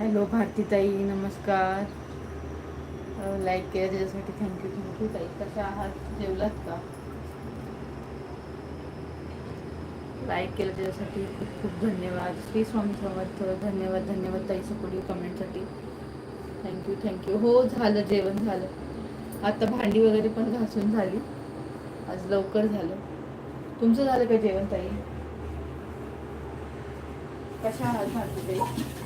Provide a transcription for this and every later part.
Hello भारतीताई नमस्कार. Like care त्याच्यासाठी थँक्यू थँक्यू ताई कशा आहात? जेवलात का? लाईक केलं त्याच्यासाठी खूप खूप धन्यवाद. श्री स्वामी समर्थ धन्यवाद धन्यवाद ताई सपोर्टिव्ह कमेंटसाठी थँक्यू थँक्यू हो झालं जेवण झालं. आता भांडी वगैरे पण घासून झाली. आज लवकर झालं. तुमचं झालं का जेवण ताई? कशा आहात भारतीताई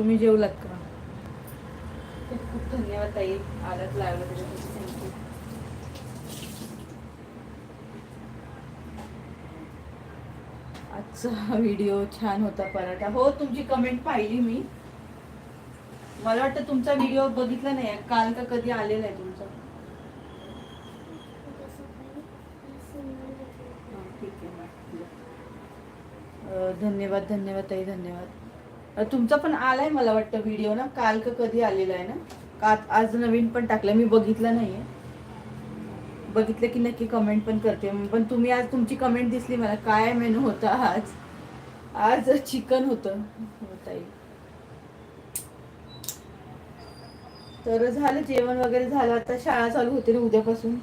तुम्ही जेवलात का? खूप खूप धन्यवाद ताई आलात लावलं त्याच्यासाठी थँक्यू आजचा व्हिडिओ छान होता पराठा. हो तुमची कमेंट पाहिली मी. मला वाटतं तुमचा व्हिडिओ बघितला नाही काल का कधी आलेला आहे तुमचा. ठीक आहे धन्यवाद धन्यवाद ताई धन्यवाद. तुमचा पण आलाय मला वाटतं व्हिडिओ ना? काल का कधी आलेला आहे ना? का आज नवीन पण टाकलं मी बघितलं नाहीये. बघितलं की नक्की कमेंट पण करते. पण तुम्ही आज तुमची कमेंट दिसली मला. काय मेनू होता आज? आज चिकन होतं. हो, ताई. तर झालं जेवण वगैरे झालं. आता शाळा चालू होते ना उद्यापासून.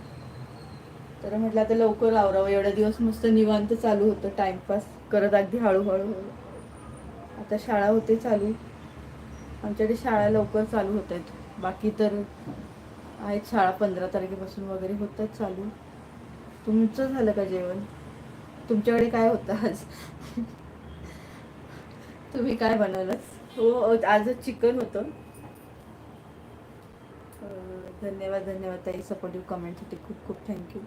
तर म्हटलं आता लवकर आवरावं. एवढा दिवस मस्त निवांत चालू होतं. टाइमपास करत अगदी हळूहळू. हळू आता शाळा होते चालू. आमच्याकडे शाळा लवकर चालू होत आहेत. बाकी तर आहेत शाळा पंधरा तारखेपासून वगैरे होतात चालू. तुमचं झालं का जेवण? तुमच्याकडे काय होतं आज? तुम्ही काय बनवलं हो आजच चिकन होतं. धन्यवाद धन्यवाद ताई. सपोर्टिव्ह कमेंटसाठी खूप खूप थँक्यू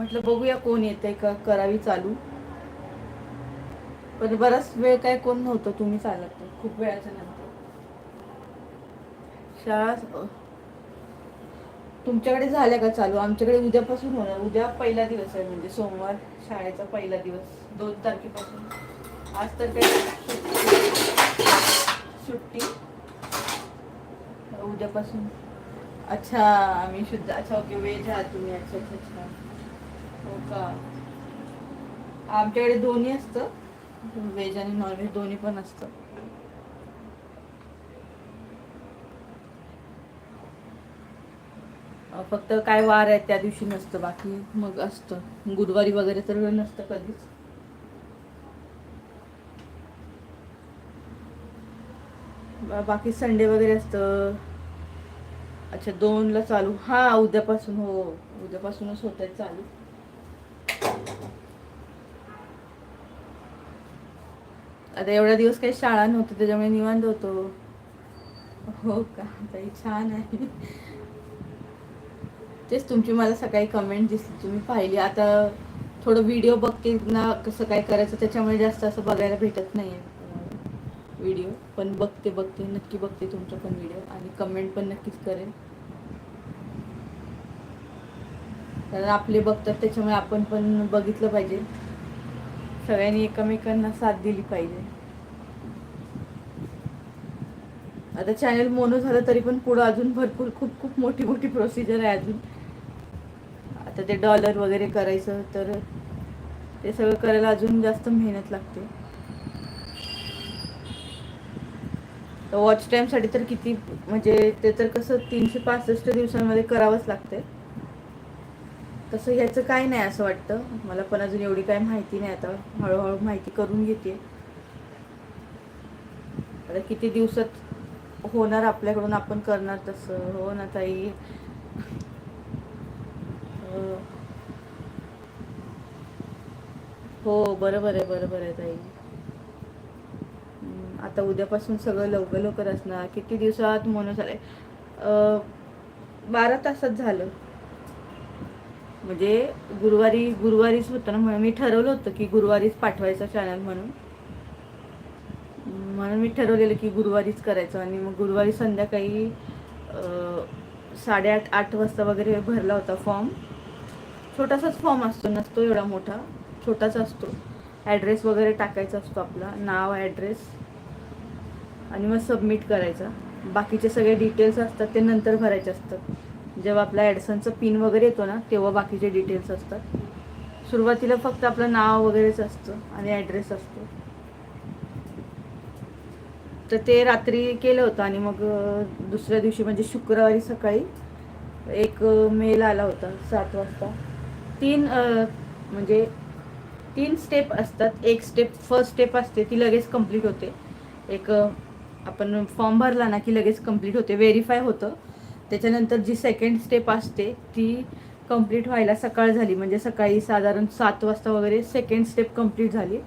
म्हटलं बघूया कोण येते का? करावी चालू. पण बराच वेळ काय कोण नव्हतं तुम्ही चालत खूप वेळाच्या नंतर. शाळा तुमच्याकडे झाल्या का चालू? आमच्याकडे उद्यापासून होणार. उद्या पहिला दिवस आहे म्हणजे सोमवार शाळेचा पहिला दिवस. दोन तारखेपासून. आज तर काही सुट्टी? उद्यापासून. अच्छा आम्ही शुद्ध अच्छा ओके वेळ आहात तुम्ही. अच्छा अच्छा अच्छा. हो का? आमच्याकडे दोन्ही असतं. व्हेज आणि नॉनव्हेज दोन्ही पण असतं. फक्त काय वार आहे त्या दिवशी नसतं बाकी मग असतं. गुरुवारी वगैरे तर नसतं कधीच. बाकी संडे वगैरे असतं. अच्छा दोनला चालू. हा उद्यापासून हो. उद्यापासूनच होत आहे चालू. आता एवढ्या दिवस काही शाळा नव्हती त्याच्यामुळे निवांत होतो. हो का? ताई छान आहे. तेच तुमची मला सकाळी कमेंट दिसली तुम्ही पाहिली. आता थोडं व्हिडिओ बघते ना कसं काय करायचं त्याच्यामुळे जास्त असं बघायला भेटत नाही व्हिडिओ पण बघते बघते नक्की बघते तुमचा पण व्हिडिओ आणि कमेंट पण नक्कीच करेन. कारण आपले बघतात त्याच्यामुळे आपण पण बघितलं पाहिजे. सगळ्यांनी एकमेकांना साथ दिली पाहिजे. आता चॅनल मोनो झालं तरी पण पुढं अजून भरपूर खूप खूप मोठी मोठी प्रोसिजर आहे अजून. आता ते डॉलर वगैरे करायचं तर ते सगळं करायला अजून जास्त मेहनत लागते. वॉच टाईमसाठी तर किती म्हणजे ते तर कसं तीनशे पासष्ट दिवसांमध्ये करावंच लागते तसं ह्याचं काय नाही असं वाटतं. मला पण अजून एवढी काय माहिती नाही आता. हळूहळू माहिती करून घेते. आता किती दिवसात होणार आपल्याकडून आपण करणार तसं. हो ना ताई. हो. बरोबर आहे बरोबर आहे ताई. आता उद्यापासून सगळं लवकर लवकर असणार. किती दिवसात म्हणून झालंय? बारा तासात झालं. म्हणजे गुरुवारी गुरुवारीच होतं ना म्हणून मी ठरवलं होतं की गुरुवारीच पाठवायचं चॅनल म्हणून. म्हणून मी ठरवलेलं की गुरुवारीच करायचं आणि मग गुरुवारी संध्याकाळी साडेआठ आठ वाजता वगैरे भरला होता फॉर्म छोटासाच फॉर्म असतो नसतो एवढा मोठा छोटाच असतो. ॲड्रेस वगैरे टाकायचा असतो आपला नाव ॲड्रेस आणि मग सबमिट करायचा. बाकीचे सगळे डिटेल्स असतात ते नंतर भरायचे असतात. जेव्हा आपला ॲडसनचं पिन वगैरे येतो ना तेव्हा बाकीचे डिटेल्स असतात. सुरुवातीला फक्त आपलं नाव वगैरेच असतं आणि ॲड्रेस असतो. तर ते रात्री केलं होतं आणि मग दुसऱ्या दिवशी म्हणजे शुक्रवारी सकाळी एक मेल आला होता सात वाजता. तीन म्हणजे तीन स्टेप असतात. एक स्टेप फर्स्ट स्टेप असते ती लगेच कंप्लीट होते. एक आपण फॉर्म भरला ना की लगेच कंप्लीट होते. व्हेरीफाय होतं. त्याच्यानंतर जी सेकंड स्टेप असते ती कंप्लीट व्हायला सकाळ झाली. म्हणजे सकाळी साधारण सात वाजता वगैरे सेकंड स्टेप कंप्लीट झाली.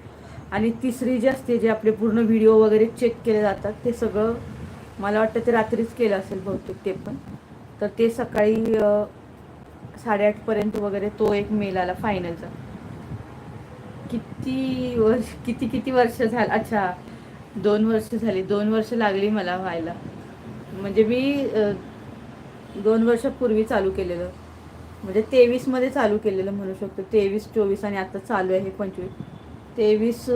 आणि तिसरी जी असते जे आपले पूर्ण व्हिडिओ वगैरे चेक केले जातात ते सगळं मला वाटतं ते रात्रीच केलं असेल बहुतेक ते पण. तर ते सकाळी साडेआठपर्यंत वगैरे तो एक मेल आला फायनलचा किती वर्ष किती किती वर्ष झालं? अच्छा दोन वर्ष झाली. दोन वर्ष लागली मला व्हायला. म्हणजे मी दोन वर्षापूर्वी चालू केलेलं. म्हणजे तेवीसमध्ये चालू केलेलं म्हणू शकतो. तेवीस चोवीस आणि आता चालू आहे पंचवीस. तेवीस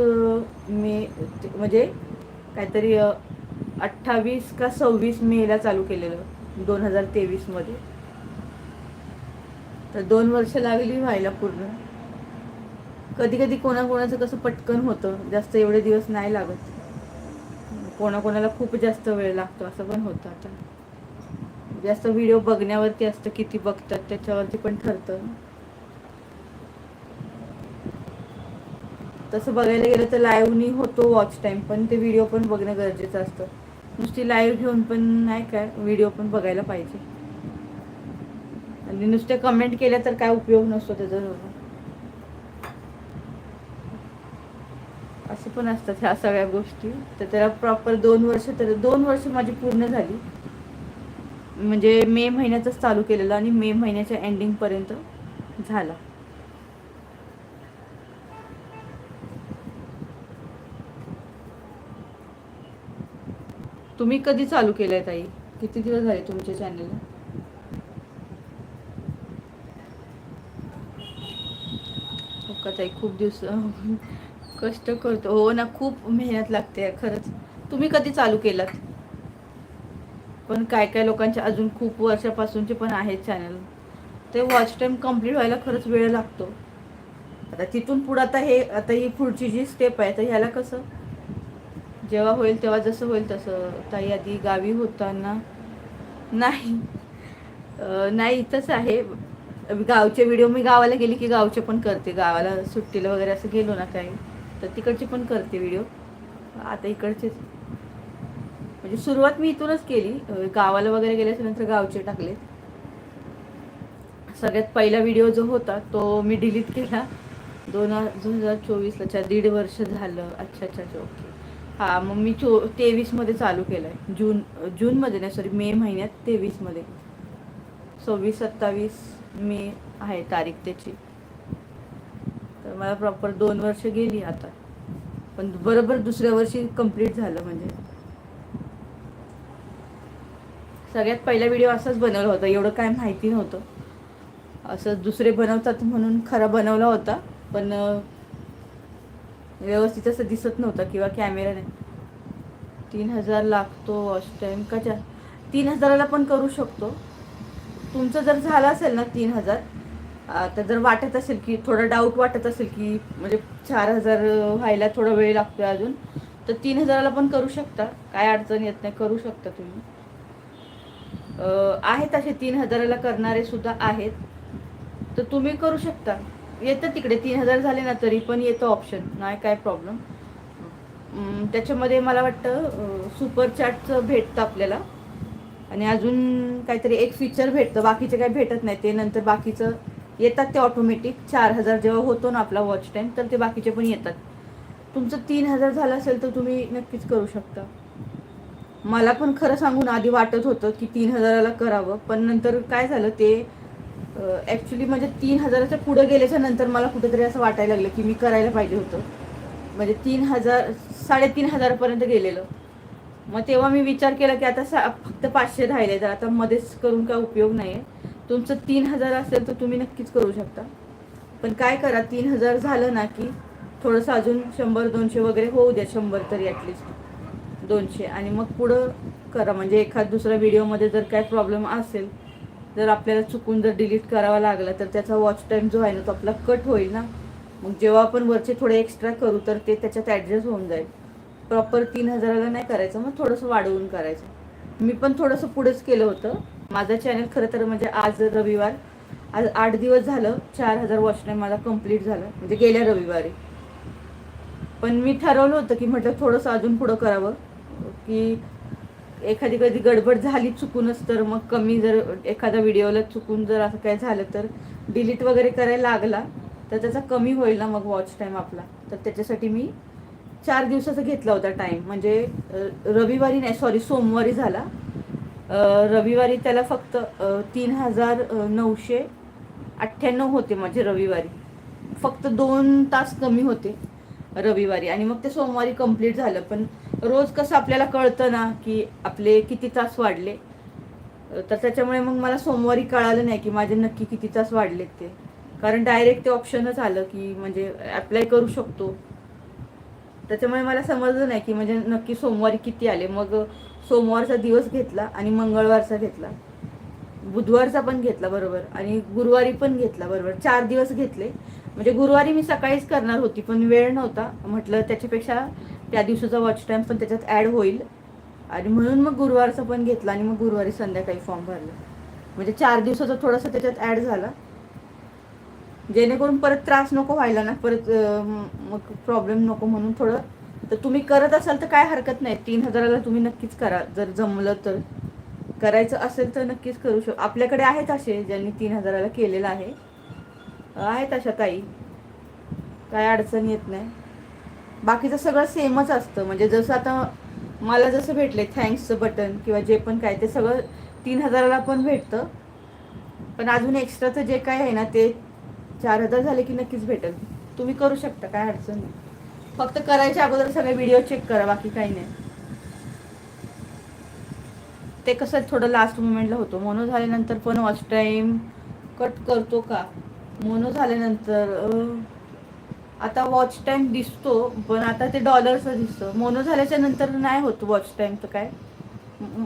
मे ते- म्हणजे काहीतरी अठ्ठावीस का सव्वीस मेला चालू केलेलं दोन हजार तेवीसमध्ये तर दोन वर्ष लागली व्हायला पूर्ण. कधी कधी कोणाकोणाचं कसं पटकन होतं जास्त एवढे दिवस नाही लागत. कोणाकोणाला खूप जास्त वेळ लागतो असं पण होतं आता. जास्त व्हिडिओ बघण्यावरती असतं किती बघतात त्याच्यावरती पण ठरतं. तसं बघायला गेलं तर लाईव्हनी होतो वॉच टाईम पण ते व्हिडिओ पण बघणं गरजेचं असतं. नुसती लाईव्ह घेऊन पण नाही काय व्हिडिओ पण बघायला पाहिजे. आणि नुसते कमेंट केल्या तर काय उपयोग नसतो त्याचा असं पण असतात ह्या सगळ्या गोष्टी. तर त्याला प्रॉपर दोन वर्ष तर दोन वर्ष माझी पूर्ण झाली. म्हणजे मे महिन्यातच चालू केलेलं आणि मे महिन्याच्या एंडिंगपर्यंत झाला. तुम्ही कधी चालू केलंय ताई? किती दिवस झाले तुमच्या चॅनलला हो का ताई? खूप दिवस कष्ट करतो. हो ना खूप मेहनत लागते खरंच. तुम्ही कधी चालू केलात? पण काय काय लोकांचे अजून खूप वर्षापासूनचे पण आहेत चॅनल ते वॉच टाईम कंप्लीट व्हायला खरंच वेळ लागतो. आता तिथून पुढं आता हे आता ही पुढची जी स्टेप आहे तर ह्याला कसं? जेव्हा होईल तेव्हा जसं होईल तसं. ताई आधी गावी होताना नाही. नाही इथंच आहे. गावचे व्हिडिओ मी गावाला गेली की गावचे पण करते. गावाला सुट्टीला वगैरे असं गेलो ना काही तर तिकडचे पण करते व्हिडिओ आता इकडचेच. म्हणजे सुरुवात मी इथूनच केली. गावाला वगैरे गेल्याच्यानंतर गावचे टाकले. सगळ्यात पहिला व्हिडिओ जो होता तो मी डिलीट केला. दोन दोन हजार चोवीसला अच्छा दीड वर्ष झालं. अच्छा अच्छा अच्छा ओके. हां मग मी चो तेवीसमध्ये चालू केलं आहे जून जूनमध्ये नाही सॉरी मे महिन्यात तेवीसमध्ये. सव्वीस सत्तावीस मे आहे तारीख त्याची. तर मला प्रॉपर दोन वर्ष गेली आता. पण बरोबर दुसऱ्या वर्षी कंप्लीट झालं म्हणजे. सगळ्यात पहिला व्हिडिओ असाच बनवला होता. एवढं काय माहिती नव्हतं. असं दुसरे बनवतात म्हणून खरा बनवला होता पण व्यवस्थित असं दिसत नव्हतं किंवा कॅमेरा नाही. तीन हजार लागतो वॉश टाईम का चार? तीन हजाराला पण करू शकतो. तुमचं जर झालं असेल ना तीन हजार आता तर जर वाटत असेल की थोडं डाऊट वाटत असेल की म्हणजे चार हजार व्हायला थोडा वेळ लागतोय अजून तर तीन हजाराला पण करू शकता. काय अडचण येत नाही करू शकता तुम्ही. आहेत असे तीन हजाराला करणारे सुद्धा आहेत. तर तुम्ही करू शकता. येतं तिकडे तीन हजार झाले ना तरी पण येतं ऑप्शन नाही काय प्रॉब्लेम त्याच्यामध्ये मला वाटतं सुपर चॅटचं भेटतं आपल्याला. आणि अजून काहीतरी एक फीचर भेटतं. बाकीचे काही भेटत नाही. ते नंतर बाकीचं येतात ते ऑटोमॅटिक चार हजार जेव्हा होतो ना आपला वॉच टाईम तर ते बाकीचे पण येतात. तुमचं तीन हजार झालं असेल तर तुम्ही नक्कीच करू शकता. मला पण खरं सांगून आधी वाटत होतं की तीन हजाराला करावं पण नंतर काय झालं ते ॲक्च्युली म्हणजे तीन हजाराच्या पुढं गेल्याच्यानंतर मला कुठेतरी असं वाटायला लागलं की मी करायला पाहिजे होतं. म्हणजे तीन हजार साडेतीन हजारपर्यंत गेलेलं. मग तेव्हा मी विचार केला की आता सा फक्त पाचशे राहिले तर आता मध्येच करून काय उपयोग नाही आहे तुमचं तीन हजार असेल तर तुम्ही नक्कीच करू शकता. पण काय करा तीन हजार झालं ना की थोडंसं अजून शंभर दोनशे वगैरे होऊ द्या शंभर तरी ॲटलिस्ट दोनशे. आणि मग पुढं करा. म्हणजे एखाद दुसऱ्या व्हिडिओमध्ये जर काय प्रॉब्लेम असेल जर आपल्याला चुकून जर डिलीट करावा लागला तर त्याचा वॉच टाईम जो आहे ना तो आपला कट होईल ना. मग जेव्हा आपण वरचे थोडे एक्स्ट्रा करू तर ते त्याच्यात ॲडजस्ट होऊन जाईल. प्रॉपर तीन हजाराला नाही करायचं मग थोडंसं वाढवून करायचं. मी पण थोडंसं पुढेच केलं होतं. माझं चॅनल खरं तर म्हणजे आज रविवार. आज आठ दिवस झालं चार हजार वॉच टाईम मला कंप्लीट झालं. म्हणजे गेल्या रविवारी. पण मी ठरवलं होतं की म्हटलं थोडंसं अजून पुढं करावं. की एखादी कधी गडबड झाली चुकूनच तर मग कमी जर एखाद्या व्हिडिओला चुकून जर असं काय झालं तर डिलीट वगैरे करायला लागला तर त्याचा कमी होईल ना मग वॉच टाईम आपला. तर त्याच्यासाठी मी चार दिवसाचा घेतला होता टाईम म्हणजे रविवारी नाही सॉरी सोमवारी झाला. रविवारी त्याला फक्त तीन हजार नऊशे अठ्ठ्याण्णव होते माझे रविवारी. फक्त दोन तास कमी होते रविवारी. आणि मग ते सोमवारी कंप्लीट झालं. पण रोज कसं आपल्याला कळतं ना की आपले किती तास वाढले तर त्याच्यामुळे मग मला सोमवारी कळालं नाही की माझे नक्की किती तास वाढलेत ते. कारण डायरेक्ट ते ऑप्शनच आलं की म्हणजे अप्लाय करू शकतो. त्याच्यामुळे मला समजलं नाही की म्हणजे नक्की सोमवारी किती आले. मग सोमवारचा दिवस घेतला आणि मंगळवारचा घेतला. बुधवारचा पण घेतला बरोबर आणि गुरुवारी पण घेतला बरोबर. चार दिवस घेतले. म्हणजे गुरुवारी मी सकाळीच करणार होती पण वेळ नव्हता. म्हटलं त्याच्यापेक्षा त्या दिवसाचा वॉच टाईम पण त्याच्यात ॲड होईल. आणि म्हणून मग गुरुवारचा पण घेतला आणि मग गुरुवारी संध्याकाळी फॉर्म भरला. म्हणजे चार दिवसाचा थोडासा त्याच्यात ॲड झाला. जेणेकरून परत त्रास नको व्हायला ना परत मग प्रॉब्लेम नको म्हणून थोडं. तर तुम्ही करत असाल तर काय हरकत नाही. तीन हजाराला तुम्ही नक्कीच करा. जर जमलं तर. करायचं असेल तर नक्कीच करू शकतो आपल्याकडे आहेत असे ज्यांनी तीन हजाराला केलेलं आहे. आहेत अशा ताई. काय अडचण येत नाही. बाकीचं सगळं सेमच असतं. म्हणजे जसं आता मला जसं भेटले थँक्सचं बटन किंवा जे पण काय ते सगळं तीन हजाराला पण भेटतं. पण अजून एक्स्ट्राचं जे काय आहे ना ते चार हजार झाले की नक्कीच भेटेल. तुम्ही करू शकता काय अडचण नाही. फक्त करायच्या अगोदर सगळे व्हिडिओ चेक करा बाकी काही नाही. ते कसं थोडं लास्ट मुमेंटला होतो. मोनो झाल्यानंतर पण वॉच टाईम कट करतो का? मोनो झाल्यानंतर आता वॉच टाईम दिसतो पण आता ते डॉलरचं दिसतं. मोनो झाल्याच्यानंतर नाही होत वॉच टाईम तर काय?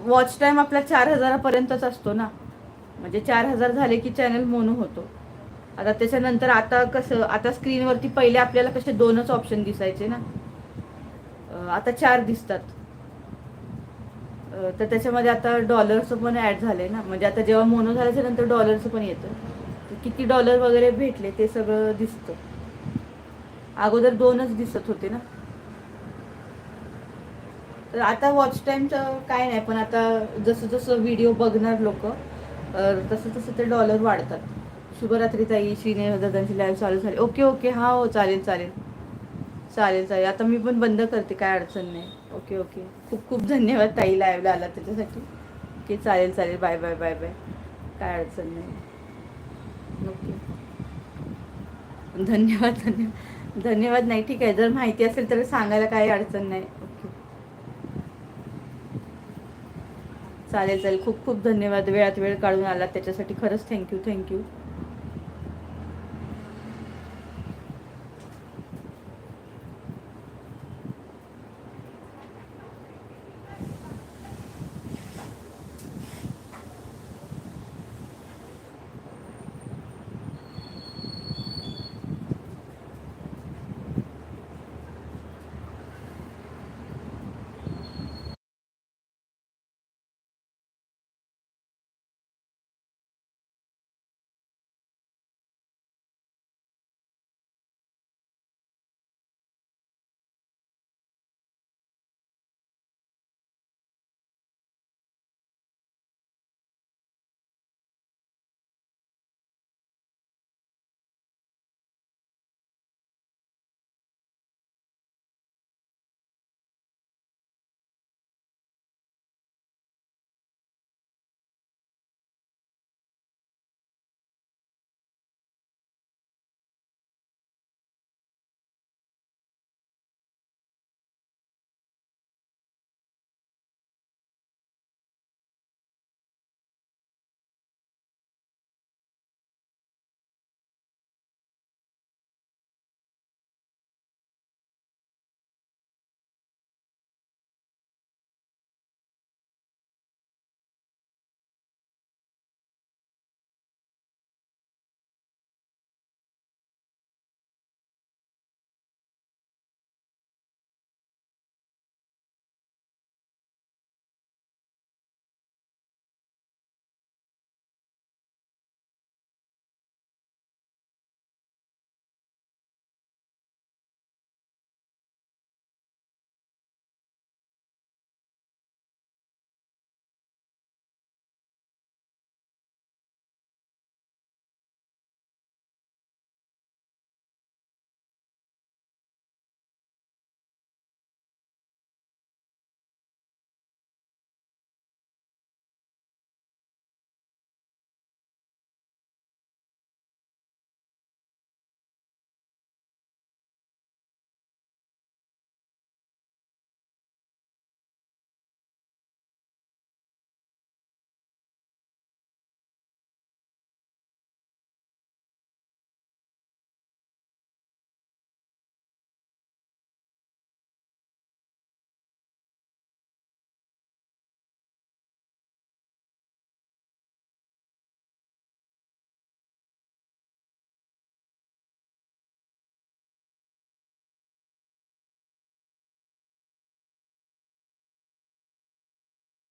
वॉच टाईम आपला चार हजारापर्यंतच असतो ना. म्हणजे चार हजार झाले की चॅनल मोनो होतो. आता त्याच्यानंतर आता कसं आता स्क्रीनवरती पहिले आपल्याला कसे दोनच ऑप्शन दिसायचे ना. आता चार दिसतात. तर त्याच्यामध्ये आता डॉलरचं पण ॲड झालंय ना. म्हणजे आता जेव्हा मोनो झाल्याच्यानंतर डॉलरचं पण येतं. तर किती डॉलर वगैरे भेटले ते सगळं दिसतं. अगोदर दोनच दिसत होते ना. तर आता वॉच टाईमचं काय नाही पण आता जसं जसं व्हिडिओ बघणार लोक तसं तसं ते डॉलर वाढतात. शुभरात्री ताई श्रीने दादांची लाईव्ह चालू झाली. ओके ओके हा हो चालेल चालेल. चालेल चालेल. आता मी पण बंद करते काय अडचण नाही. ओके ओके खूप खूप धन्यवाद ताई लाईव्हला आला त्याच्यासाठी. ओके चालेल चालेल. बाय बाय बाय बाय काय अडचण नाही. ओके धन्यवाद धन्यवाद. धन्यवाद नाही ठीक आहे. जर माहिती असेल तर सांगायला काही अडचण नाही. ओके चालेल चालेल. खूप खूप धन्यवाद. वेळात वेळ काढून आला त्याच्यासाठी खरंच थँक्यू थँक्यू